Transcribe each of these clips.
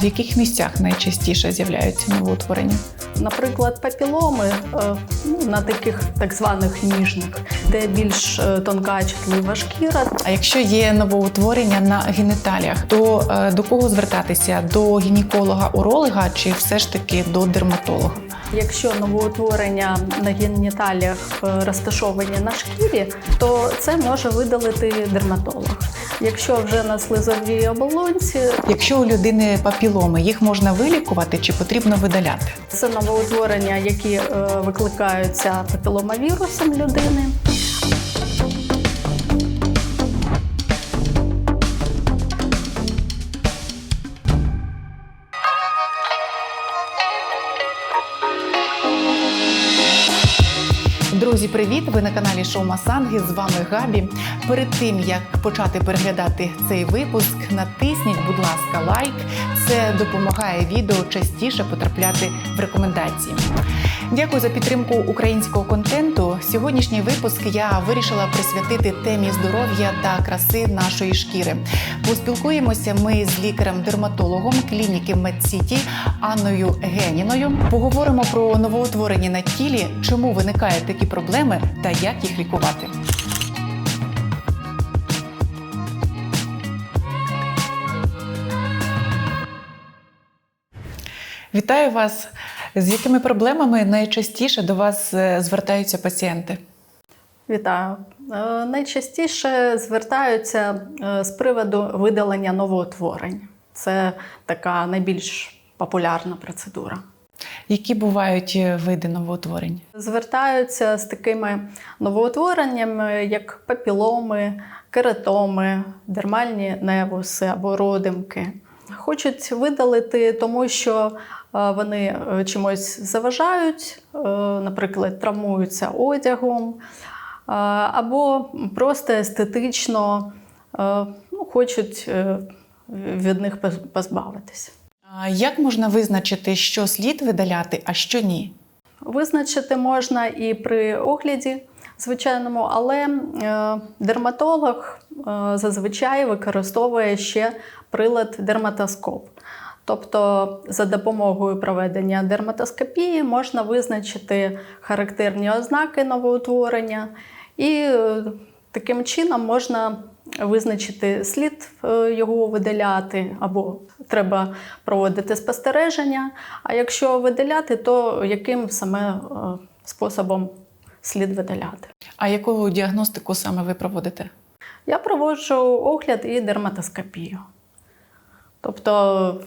В яких місцях найчастіше з'являються новоутворення? Наприклад, папіломи е, ну, на таких так званих ніжних, де більш е, тонка чутлива шкіра. А якщо є новоутворення на геніталіях, то е, до кого звертатися? До гінеколога-уролога чи все ж таки до дерматолога? Якщо новоутворення на геніталіях розташовані на шкірі, то це може видалити дерматолог. Якщо вже на слизовій оболонці, Якщо у людини папіломи, їх можна вилікувати чи потрібно видаляти? це новоутворення, які е, викликаються папіломавірусом людини. Друзі, привіт! Ви на каналі Шоу Масанги. З вами Габі. Перед тим як почати переглядати цей випуск, натисніть, будь ласка, лайк. Це допомагає відео частіше потрапляти в рекомендації. Дякую за підтримку українського контенту. Сьогоднішній випуск я вирішила присвятити темі здоров'я та краси нашої шкіри. Поспілкуємося ми з лікарем-дерматологом клініки Медсіті Анною Геніною. Поговоримо про новоутворення на тілі, чому виникають такі проблеми та як їх лікувати. Вітаю вас! З якими проблемами найчастіше до вас е, звертаються пацієнти? Вітаю. Е, Найчастіше звертаються е, з приводу видалення новоутворень. Це така найбільш популярна процедура. Які бувають види новоутворень? Звертаються з такими новоутвореннями, як папіломи, кератоми, дермальні невуси або родимки. Хочуть видалити, тому що е, вони е, чимось заважають, е, наприклад, травмуються одягом, або просто естетично ну, хочуть від них поз- позбавитися. Як можна визначити, що слід видаляти, а що ні? Визначити можна і при огляді звичайному, але е, дерматолог е, зазвичай використовує ще прилад дерматоскоп. Тобто, за допомогою проведення дерматоскопії можна визначити характерні ознаки новоутворення, і е, таким чином можна визначити слід його видаляти, або треба проводити спостереження. А якщо видаляти, то яким саме способом слід видаляти? А яку діагностику саме ви проводите? Я проводжу огляд і дерматоскопію. Тобто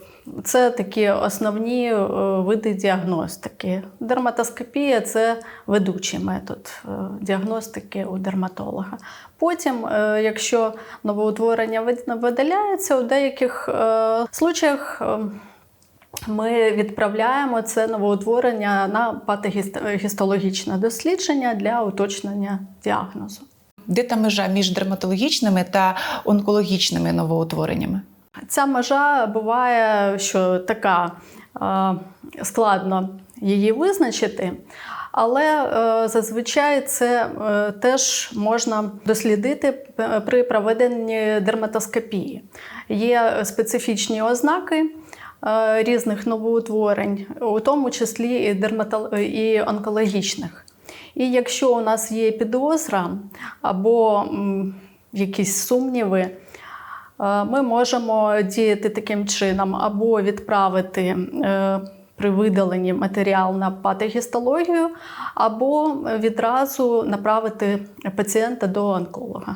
це такі основні е, види діагностики. Дерматоскопія це ведучий метод е, діагностики у дерматолога. Потім, е, якщо новоутворення видаляється, у деяких случаях е, ми відправляємо це новоутворення на патогістологічне дослідження для уточнення діагнозу. Де та межа між дерматологічними та онкологічними новоутвореннями? Ця межа буває, що така е, складно її визначити, але е, зазвичай це е, теж можна дослідити при проведенні дерматоскопії. Є специфічні ознаки. Е, Різних новоутворень, у тому числі і, дерматол... і онкологічних. І якщо у нас є підозра або якісь сумніви, Е, ми можемо діяти таким чином, або відправити е, при видаленні матеріал на патогістологію, або відразу направити пацієнта до онколога.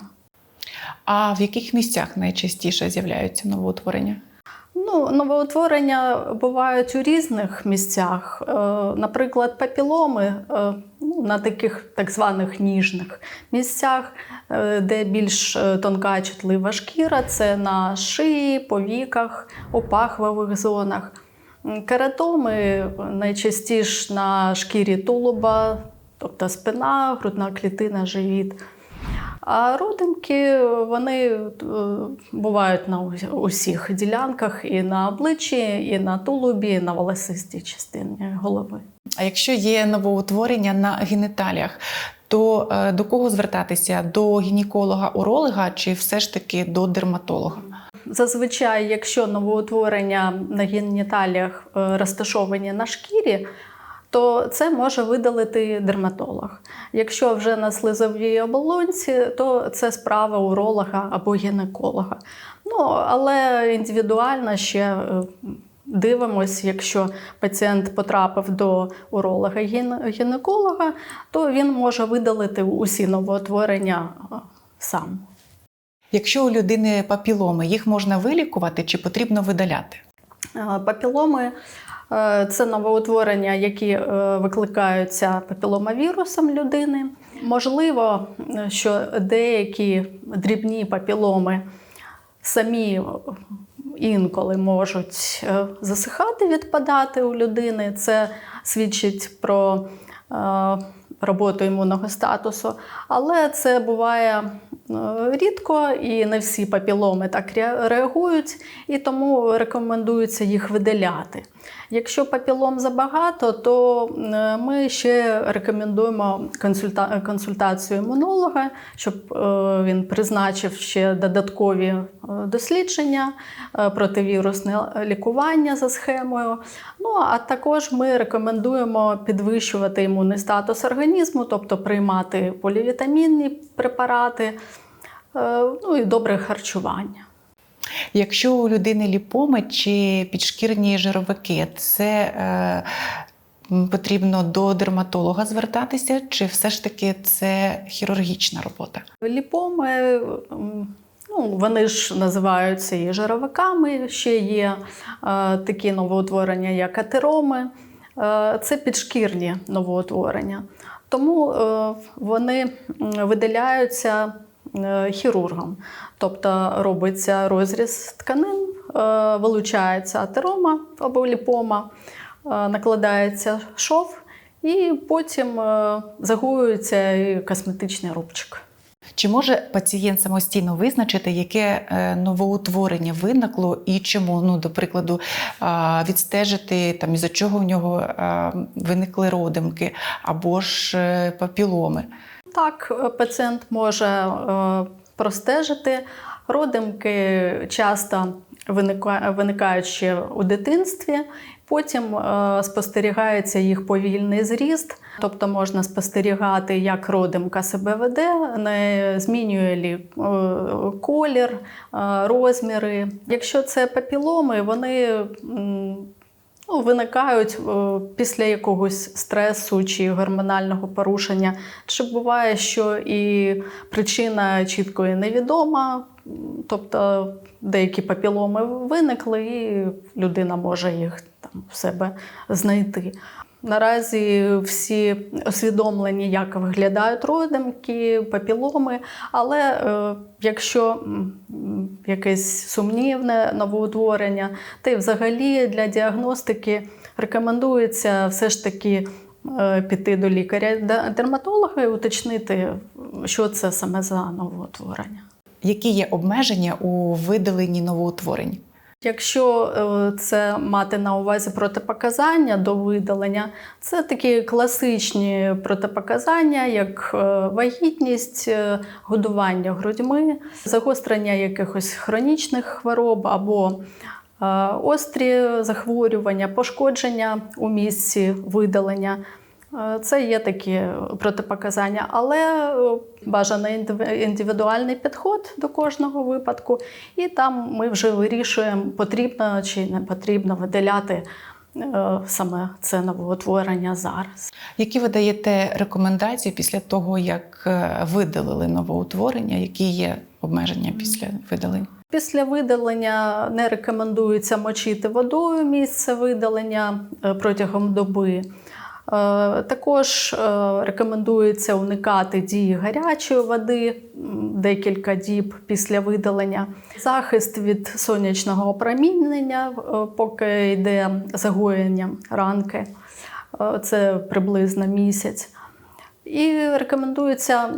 А в яких місцях найчастіше з'являються новоутворення? Новоутворення бувають у різних місцях. Е, Наприклад, папіломи е, ну, на таких так званих ніжних місцях, е, де більш тонка чутлива шкіра, це на шиї, повіках, пахвових зонах. Кератоми найчастіше на шкірі тулуба, тобто спина, грудна клітина, живіт. А родимки вони е, бувають на усіх ділянках і на обличчі, і на тулубі, і на волосистій частині голови. А якщо є новоутворення на геніталіях, то е, до кого звертатися? До гінеколога-уролога чи все ж таки до дерматолога? зазвичай, якщо новоутворення на геніталіях е, розташовані на шкірі, то це може видалити дерматолог. Якщо вже на слизовій оболонці, то це справа уролога або гінеколога. Ну, але індивідуально ще е, дивимось, якщо пацієнт потрапив до уролога гінеколога, то він може видалити усі новоутворення е, сам. Якщо у людини папіломи, їх можна вилікувати чи потрібно видаляти? Е, Папіломи це новоутворення, які е, викликаються папіломавірусом людини. Можливо, е, що деякі дрібні папіломи самі інколи можуть е, засихати, відпадати у людини. Це свідчить про е, роботу імунного статусу. Але це буває е, рідко і не всі папіломи так реагують, і тому рекомендується їх видаляти. Якщо папілом забагато, то е, ми ще рекомендуємо консульта- консультацію імунолога, щоб е, він призначив ще додаткові е, дослідження, противірусне лікування за схемою. Ну а також ми рекомендуємо підвищувати імунний статус організму, тобто приймати полівітамінні препарати, ну і добре харчування. Якщо у людини ліпоми чи підшкірні жировики, це е, потрібно до дерматолога звертатися, чи все ж таки це хірургічна робота? Ліпоми, ну, вони ж називаються і жировиками, ще є е, такі новоутворення, як атероми. Е, це підшкірні новоутворення. Тому е, вони е, хірургом. Тобто робиться розріз тканин, е, вилучається атерома або ліпома, е, накладається шов, і потім е, загоюється косметичний рубчик. Чи може пацієнт самостійно визначити, яке е, новоутворення виникло і чому? Ну, до прикладу, відстежити там із-за чого в нього виникли родимки або ж е, папіломи? Так, е, пацієнт може е, простежити. Родимки часто виника- виникають ще у дитинстві, потім е, спостерігається їх повільний зріст, тобто можна спостерігати, як родимка себе веде, не змінює лі колір, розміри. Якщо це папіломи, вони виникають е, після якогось стресу чи гормонального порушення. Чи буває, що і причина чітко і невідома, тобто деякі папіломи виникли, і людина може їх там в себе знайти. Наразі всі освідомлені, як виглядають родимки, папіломи, але е, якщо якесь сумнівне новоутворення, та й взагалі для діагностики рекомендується все ж таки е, піти до лікаря-дерматолога і уточнити, що це саме за новоутворення. Які є обмеження у видаленні новоутворень? Якщо е, це мати на увазі протипоказання до видалення, це такі класичні протипоказання, як е, вагітність, е, годування грудьми, загострення якихось хронічних хвороб або острі захворювання, пошкодження у місці видалення. Е, Це є такі протипоказання, але е, бажаний індивідуальний підход до кожного випадку, і там ми вже вирішуємо, потрібно чи не потрібно видаляти е, саме це новоутворення зараз. Які ви даєте рекомендації після того, як е, видалили новоутворення? Які є обмеження після видалення? Після видалення не рекомендується мочити водою місце видалення е, протягом доби. Е, Також е, рекомендується уникати дії гарячої води декілька діб після видалення. Захист від сонячного опромінення, е, поки йде загоєння ранки, це приблизно місяць. І рекомендується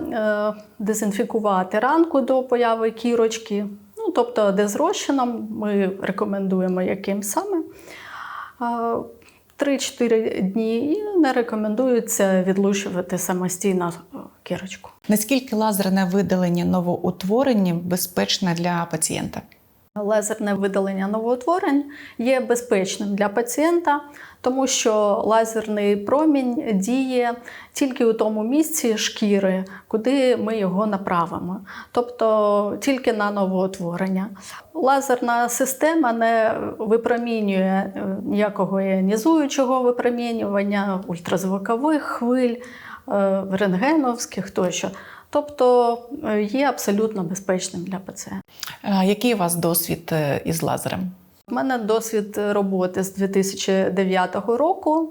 дезінфікувати ранку до появи кірочки. Ну, тобто, де з ми рекомендуємо яким саме. Е, 3-4 дні і не рекомендується відлучувати самостійно е, кірочку. Наскільки лазерне видалення новоутворення безпечне для пацієнта? Лазерне видалення новоутворень є безпечним для пацієнта, тому що лазерний промінь діє тільки у тому місці шкіри, куди ми його направимо, тобто тільки на новоутворення. Лазерна система не випромінює е, ніякого іонізуючого випромінювання, ультразвукових хвиль, е, рентгеновських тощо. Тобто е, є абсолютно безпечним для пацієнта. Е, Який у вас досвід е, із лазером? У мене досвід роботи з 2009 року.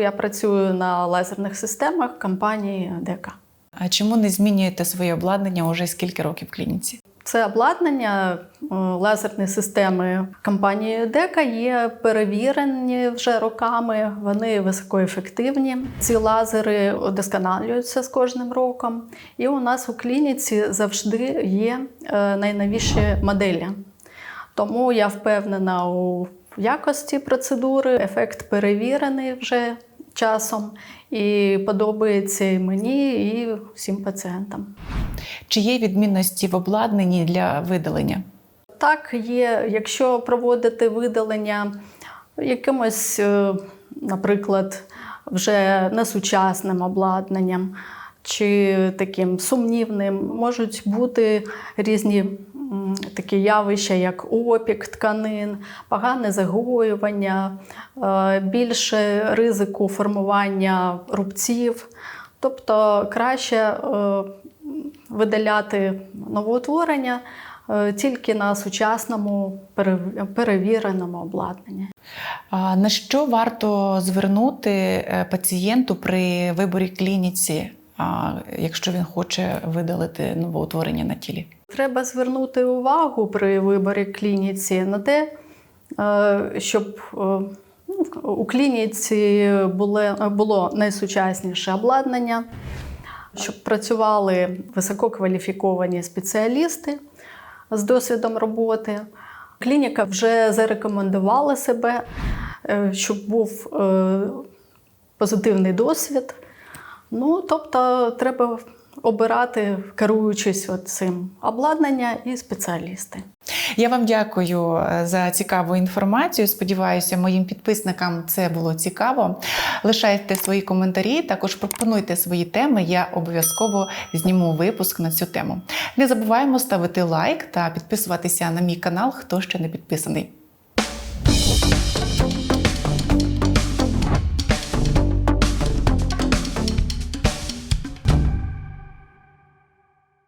Я працюю на лазерних системах компанії ДК. А чому не змінюєте своє обладнання уже скільки років в клініці? Це обладнання е, лазерні системи компанії ДЕКА є перевірені вже роками. Вони високоефективні. Ці лазери удосконалюються з кожним роком. І у нас у клініці завжди є е, найновіші моделі. Тому я впевнена у якості процедури, ефект перевірений вже часом і подобається мені, і всім пацієнтам. Чи є відмінності в обладнанні для видалення? Так, є, якщо проводити видалення якимось, е, наприклад, вже несучасним обладнанням чи таким сумнівним, можуть бути різні такі явища, як опік тканин, погане загоювання, е, більше ризику формування рубців. Тобто краще е, видаляти новоутворення е, тільки на сучасному перев- перевіреному обладнанні. На що варто звернути е, пацієнту при виборі клініці, якщо він хоче видалити новоутворення на тілі? Треба звернути увагу при виборі клініці на те, е, щоб ну, у клініці було найсучасніше обладнання, щоб працювали висококваліфіковані спеціалісти з досвідом роботи. Клініка вже зарекомендувала себе, е, щоб був е, позитивний досвід. Ну, тобто, треба обирати, керуючись цим обладнання і спеціалісти. Я вам дякую е, за цікаву інформацію. Сподіваюся, моїм підписникам це було цікаво. Лишайте свої коментарі, також пропонуйте свої теми. Я обов'язково зніму випуск на цю тему. Не забуваємо ставити лайк та підписуватися на мій канал, хто ще не підписаний.